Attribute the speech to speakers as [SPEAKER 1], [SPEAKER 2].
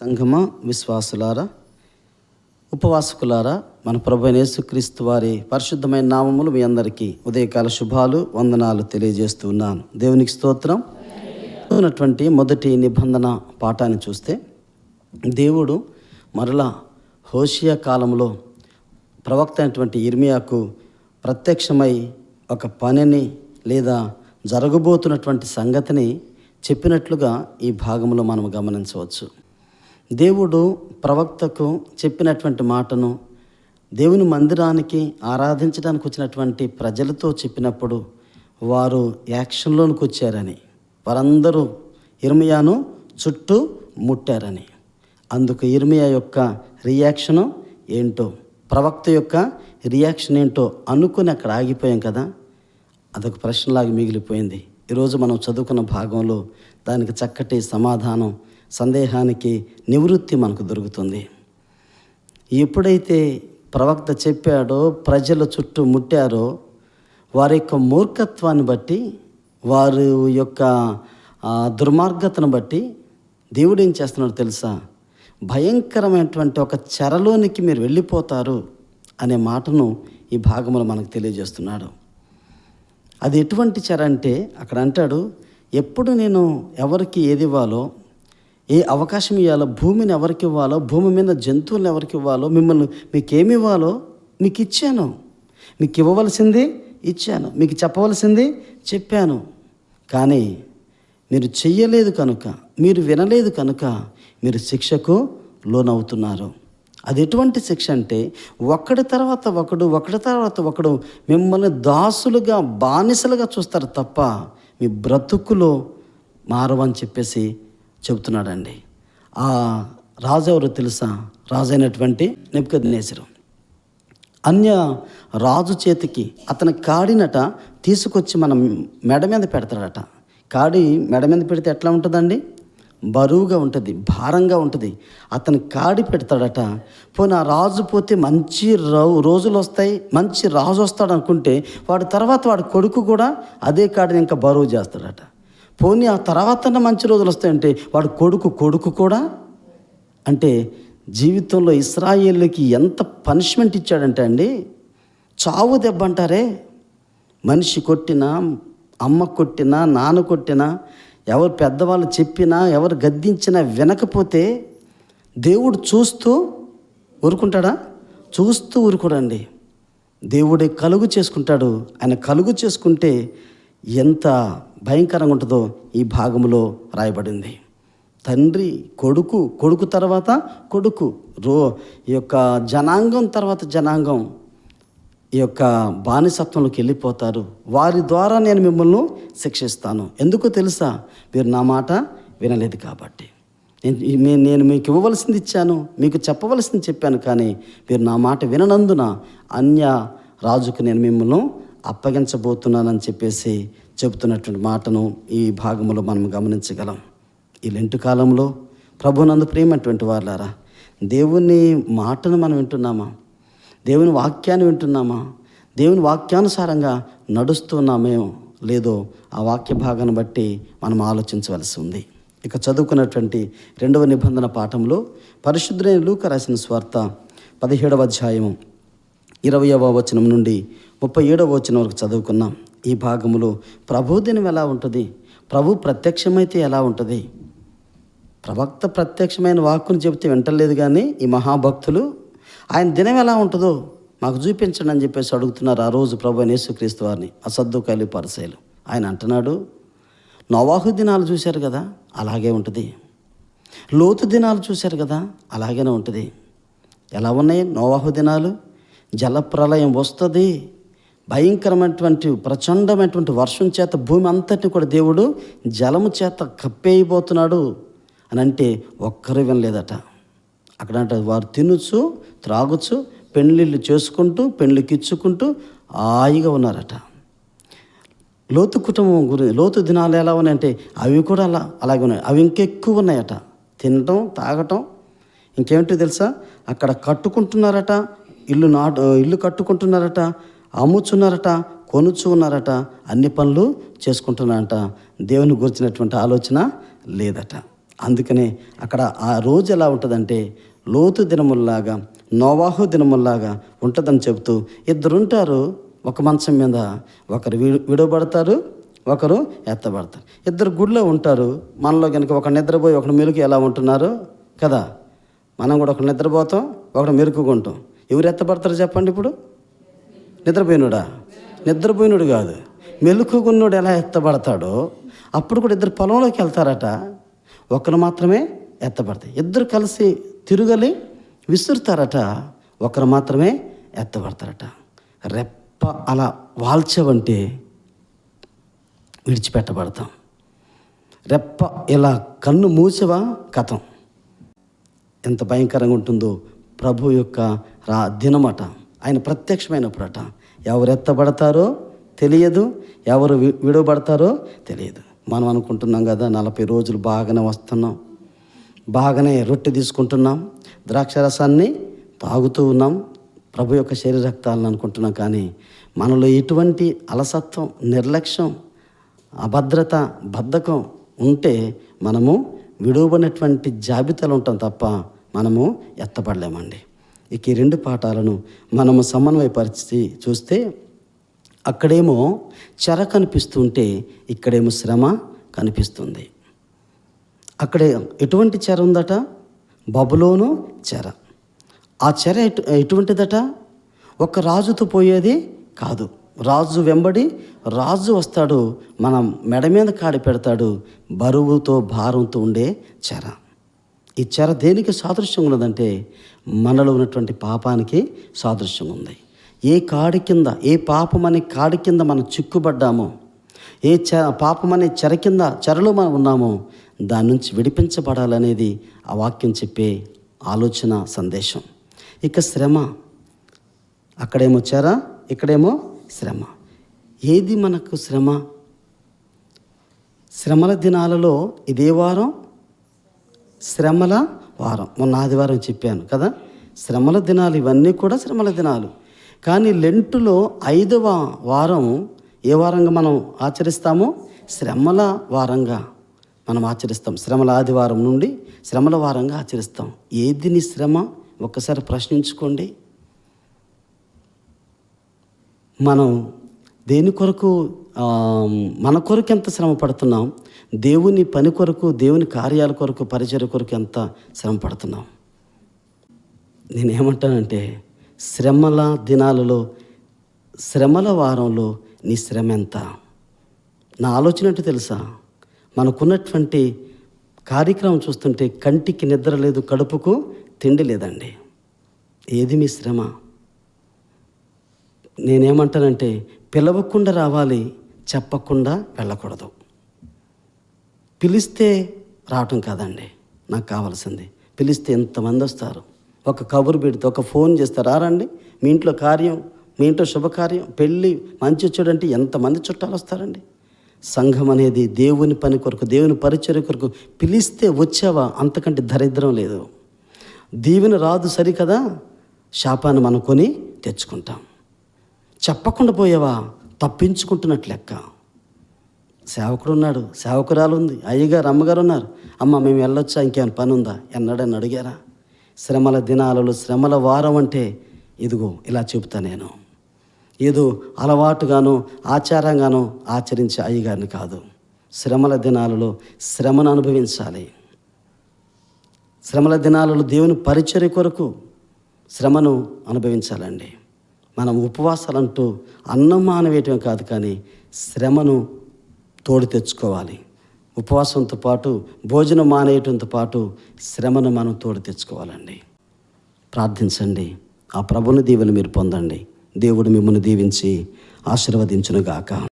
[SPEAKER 1] సంఘమ విశ్వాసులారా ఉపవాసకులారా మన ప్రభు యేసుక్రీస్తు వారి పరిశుద్ధమైన నామములు మీ అందరికీ ఉదయకాల శుభాలు వందనాలు తెలియజేస్తూ ఉన్నాను. దేవునికి స్తోత్రం. ఉన్నటువంటి మొదటి నిబంధన పాఠాన్ని చూస్తే దేవుడు మరలా హోషియా కాలంలో ప్రవక్త అయినటువంటి ఇర్మియాకు ప్రత్యక్షమై ఒక పనిని లేదా జరగబోతున్నటువంటి సంగతిని చెప్పినట్లుగా ఈ భాగంలో మనం గమనించవచ్చు. దేవుడు ప్రవక్తకు చెప్పినటువంటి మాటను దేవుని మందిరానికి ఆరాధించడానికి వచ్చినటువంటి ప్రజలతో చెప్పినప్పుడు వారు యాక్షన్లోనికి వచ్చారని వారందరూ ఇర్మియాను చుట్టూ ముట్టారని. అందుకు ఇర్మియా యొక్క రియాక్షను ఏంటో ప్రవక్త యొక్క రియాక్షన్ ఏంటో అనుకుని అక్కడ ఆగిపోయాం కదా? అదొక ప్రశ్నలాగా మిగిలిపోయింది. ఈరోజు మనం చదువుకున్న భాగంలో దానికి చక్కటి సమాధానం సందేహానికి నివృత్తి మనకు దొరుకుతుంది. ఎప్పుడైతే ప్రవక్త చెప్పాడో ప్రజల చుట్టూ ముట్టారో వారి యొక్క మూర్ఖత్వాన్ని బట్టి వారి యొక్క దుర్మార్గతను బట్టి దేవుడు ఏం చేస్తున్నాడు తెలుసా? భయంకరమైనటువంటి ఒక చెరలోనికి మీరు వెళ్ళిపోతారు అనే మాటను ఈ భాగంలో మనకు తెలియజేస్తున్నాడు. అది ఎటువంటి చెర అంటే అక్కడ అంటాడు ఎప్పుడు నేను ఎవరికి ఏది ఇవ్వాలో ఏ అవకాశం ఇవ్వాలో భూమిని ఎవరికి ఇవ్వాలో భూమి మీద జంతువులను ఎవరికి ఇవ్వాలో మిమ్మల్ని మీకు ఏమి ఇవ్వాలో మీకు ఇచ్చాను. మీకు ఇవ్వవలసింది ఇచ్చాను మీకు చెప్పవలసింది చెప్పాను. కానీ మీరు చెయ్యలేదు కనుక మీరు వినలేదు కనుక మీరు శిక్షకు లోనవుతున్నారు. అది ఎటువంటి శిక్ష అంటే ఒకడి తర్వాత ఒకడు ఒకడి తర్వాత ఒకడు మిమ్మల్ని దాసులుగా బానిసలుగా చూస్తారు తప్ప మీ బ్రతుకులో మారవని చెప్పేసి చెబుతున్నాడండి. ఆ రాజు ఎవరు తెలుసా? రాజు అయినటువంటి నెప్పుకద్నేసరు అన్య రాజు చేతికి అతని కాడినట తీసుకొచ్చి మనం మెడ మీద పెడతాడట. కాడి మెడ మీద పెడితే ఎట్లా ఉంటుందండి? బరువుగా ఉంటుంది భారంగా ఉంటుంది. అతని కాడి పెడతాడట. పోనీ ఆ రాజు పోతే మంచి రౌ రోజులు వస్తాయి మంచి రాజు వస్తాడు అనుకుంటే వాడి తర్వాత వాడి కొడుకు కూడా అదే కాడిని ఇంకా బరువు చేస్తాడట. పోనీ ఆ తర్వాత మంచి రోజులు వస్తాయంటే వాడు కొడుకు కొడుకు కూడా? అంటే జీవితంలో ఇస్రాయేళ్ళకి ఎంత పనిష్మెంట్ ఇచ్చాడంటే అండి చావు దెబ్బ అంటారే. మనిషి కొట్టినా అమ్మ కొట్టినా నాన్న కొట్టినా ఎవరు పెద్దవాళ్ళు చెప్పినా ఎవరు గద్దించినా వినకపోతే దేవుడు చూస్తూ ఊరుకుంటాడా? చూస్తూ ఊరుకోడండి. దేవుడే కలుగు చేసుకుంటాడు. ఆయన కలుగు చేసుకుంటే ఎంత భయంకరంగా ఉంటుందో ఈ భాగంలో రాయబడింది. తండ్రి కొడుకు కొడుకు తర్వాత కొడుకు రో ఈ యొక్క జనాంగం తర్వాత జనాంగం ఈ యొక్క బానిసత్వంలోకి వెళ్ళిపోతారు. వారి ద్వారా నేను మిమ్మల్ని శిక్షిస్తాను. ఎందుకు తెలుసా? మీరు నా మాట వినలేదు కాబట్టి. నేను నేను మీకు ఇవ్వవలసింది ఇచ్చాను మీకు చెప్పవలసింది చెప్పాను కానీ మీరు నా మాట విననందున అన్య రాజుకు నేను మిమ్మల్ని అప్పగించబోతున్నానని చెప్పేసి చెబుతున్నటువంటి మాటను ఈ భాగంలో మనం గమనించగలం. ఈ లెంటు కాలంలో ప్రభునందు ప్రేమటువంటి వాళ్ళారా దేవుని మాటను మనం వింటున్నామా? దేవుని వాక్యాన్ని వింటున్నామా? దేవుని వాక్యానుసారంగా నడుస్తున్నామేమో లేదో ఆ వాక్య భాగాన్ని బట్టి మనం ఆలోచించవలసి ఉంది. ఇక చదువుకున్నటువంటి రెండవ నిబంధన పాఠంలో పరిశుద్ధులైన లూక రాసిన స్వార్థ పదిహేడవ అధ్యాయము ఇరవయవ వచనం నుండి ముప్పై ఏడవ వచనం వరకు చదువుకున్నాం. ఈ భాగంలో ప్రభుదినం ఎలా ఉంటుంది? ప్రభు ప్రత్యక్షమైతే ఎలా ఉంటుంది? ప్రవక్త ప్రత్యక్షమైన వాక్కును చెబితే వింటలేదు కానీ ఈ మహాభక్తులు ఆయన దినం ఎలా ఉంటుందో మాకు చూపించండి అని చెప్పేసి అడుగుతున్నారు ఆ రోజు ప్రభు యేసుక్రీస్తు వారిని అసద్దుకాయలు పరిశైలు ఆయన అంటున్నాడు నవాహు దినాలు చూశారు కదా అలాగే ఉంటుంది. లోతు దినాలు చూశారు కదా అలాగనే ఉంటుంది. ఎలా ఉన్నాయి? నోవాహు దినాలు? జలప్రలయం వస్తుంది. భయంకరమైనటువంటి ప్రచండమైనటువంటి వర్షం చేత భూమి అంతటిని కూడా దేవుడు జలము చేత కప్పేయబోతున్నాడు అని అంటే ఒక్కరు వినలేదట. అక్కడ అంటే వారు తినచ్చు త్రాగుచు పెళ్ళిళ్ళు చేసుకుంటూ పెళ్ళికి ఇచ్చుకుంటూ హాయిగా ఉన్నారట. లోతు కుటుంబం గురి లోతు దినాలు ఎలా ఉన్నాయంటే అవి కూడా అలా అలాగే ఉన్నాయి. అవి ఇంకెక్కువ ఉన్నాయట. తినటం తాగటం ఇంకేమిటో తెలుసా? అక్కడ కట్టుకుంటున్నారట ఇల్లు నాటు ఇల్లు కట్టుకుంటున్నారట. అమ్ముచున్నారట కొనుచున్నారట అన్ని పనులు చేసుకుంటున్నారట. దేవుని గురించినటువంటి ఆలోచన లేదట. అందుకనే అక్కడ ఆ రోజు ఎలా ఉంటుందంటే లోతు దినముల్లాగా నోవాహు దినముల్లాగా ఉంటుందని చెబుతూ ఇద్దరుంటారు ఒక మంచం మీద. ఒకరు విడు విడవబడతారు ఒకరు ఎత్తబడతారు. ఇద్దరు గుడిలో ఉంటారు. మనలో కనుక ఒక నిద్రపోయి ఒకడు మెలుగు ఎలా ఉంటున్నారు కదా? మనం కూడా ఒక నిద్రపోతాం ఒకడు మెరుకుకుంటాం ఎవరు ఎత్తబడతారు చెప్పండి ఇప్పుడు? నిద్రపోయినోడా? నిద్రపోయినోడు కాదు. మెలుకున్నోడు ఎలా ఎత్తబడతాడో అప్పుడు కూడా ఇద్దరు పొలంలోకి వెళ్తారట. ఒకరు మాత్రమే ఎత్తబడతాయి. ఇద్దరు కలిసి తిరుగలి విసురుతారట. ఒకరు మాత్రమే ఎత్తబడతారట. రెప్ప అలా వాల్చవంటే విడిచిపెట్టబడతాం. రెప్ప ఇలా కన్ను మూసవా? కథం. ఎంత భయంకరంగా ఉంటుందో ప్రభు యొక్క రా దినమట. ఆయన ప్రత్యక్షమైనప్పుడట. ఎవరు ఎత్తబడతారో తెలియదు ఎవరు వి- విడవబడతారో తెలియదు. మనం అనుకుంటున్నాం కదా నలభై రోజులు బాగానే వస్తున్నాం. బాగానే రొట్టె తీసుకుంటున్నాం ద్రాక్షరసాన్ని తాగుతూ ఉన్నాం ప్రభు యొక్క శరీర రక్తాలను అనుకుంటున్నాం కానీ మనలో ఎటువంటి అలసత్వం నిర్లక్ష్యం అభద్రత బద్ధకం ఉంటే మనము విడువబడినటువంటి జాబితాలు ఉంటాం తప్ప మనము ఎత్తపడలేమండి ఇక ఈ రెండు పాఠాలను మనము సమన్వయపరిచి చూస్తే అక్కడేమో చెర కనిపిస్తుంటే ఇక్కడేమో శ్రమ కనిపిస్తుంది. అక్కడ ఎటువంటి చెర ఉందట? బబులోను చెర. ఆ చెర ఎటు ఎటువంటిదట? ఒక రాజుతో పోయేది కాదు. రాజు వెంబడి రాజు వస్తాడు మనం మెడ మీద కాడి పెడతాడు బరువుతో భారంతో ఉండే చెర. ఈ చెర దేనికి సాదృశ్యం ఉన్నదంటే మనలో ఉన్నటువంటి పాపానికి సాదృశ్యం ఉంది. ఏ కాడి కింద ఏ పాపం అనే కాడి కింద మనం చిక్కుబడ్డామో ఏ చ పాపం అనే చెర కింద చెరలో మనం ఉన్నామో దాని నుంచి విడిపించబడాలనేది ఆ వాక్యం చెప్పే ఆలోచన సందేశం. ఇక శ్రమ. అక్కడేమో చెర ఇక్కడేమో శ్రమ. ఏది మనకు శ్రమ? శ్రమల దినాలలో ఇదే వారం శ్రమల వారం. మొన్న ఆదివారం చెప్పాను కదా? శ్రమల దినాలు ఇవన్నీ కూడా శ్రమల దినాలు. కానీ లెంటులో ఐదవ వారం ఏ వారంగా మనం ఆచరిస్తామో? శ్రమల వారంగా మనం ఆచరిస్తాం. శ్రమల ఆదివారం నుండి శ్రమల వారంగా ఆచరిస్తాం. ఏది నీ శ్రమ? ఒక్కసారి ప్రశ్నించుకోండి. మనం దేని కొరకు మన కొరకు ఎంత శ్రమ పడుతున్నాం? దేవుని పని కొరకు దేవుని కార్యాల కొరకు పరిచయ కొరకు ఎంత శ్రమ పడుతున్నాం? నేనేమంటానంటే శ్రమల దినాలలో శ్రమల వారంలో నీ శ్రమ ఎంత? నా ఆలోచన ఏంటో తెలుసా? మనకున్నటువంటి కార్యక్రమం చూస్తుంటే కంటికి నిద్ర లేదు కడుపుకు తిండి లేదండి. ఏది మీ శ్రమ? నేనేమంటానంటే పిలవకుండా రావాలి చెప్పకుండా వెళ్ళకూడదు. పిలిస్తే రావటం కాదండి నాకు కావాల్సింది. పిలిస్తే ఎంతమంది వస్తారు? ఒక కబురు పెడితే ఒక ఫోన్ చేస్తే రారండి. మీ ఇంట్లో కార్యం మీ ఇంట్లో శుభకార్యం పెళ్ళి మంచి చూడంటే ఎంతమంది చుట్టాలు వస్తారండి? సంఘం అనేది దేవుని పని కొరకు దేవుని పరిచర్య కొరకు పిలిస్తే వచ్చావా? అంతకంటే దరిద్రం లేదు. దీవెన రాదు సరికదా? శాపాన్ని మనం కొని తెచ్చుకుంటాం. చెప్పకుండా పోయావా? తప్పించుకుంటున్నట్టు లెక్క. సేవకుడు ఉన్నాడు సేవకురాలు ఉంది అయ్యగారు అమ్మగారు ఉన్నారు అమ్మ మేము వెళ్ళొచ్చా? ఇంకేమైనా పని ఉందా ఎన్నడని అడిగారా. శ్రమల దినాలలో శ్రమల వారం అంటే ఇదిగో ఇలా చెబుతా నేను. ఏదో అలవాటుగాను ఆచారంగానో ఆచరించే అయ్యగారిని కాదు. శ్రమల దినాలలో శ్రమను అనుభవించాలి. శ్రమల దినాలలో దేవుని పరిచర్య కొరకు శ్రమను అనుభవించాలండి. మనం ఉపవాసాలంటూ అన్నం మానవేయటం కాదు కానీ శ్రమను తోడు తెచ్చుకోవాలి. ఉపవాసంతో పాటు భోజనం మానేయటంతో పాటు శ్రమను మనం తోడు తెచ్చుకోవాలండి. ప్రార్థించండి. ఆ ప్రభుని దీవెన మీరు పొందండి. దేవుడు మిమ్మల్ని దీవించి ఆశీర్వదించునుగాక.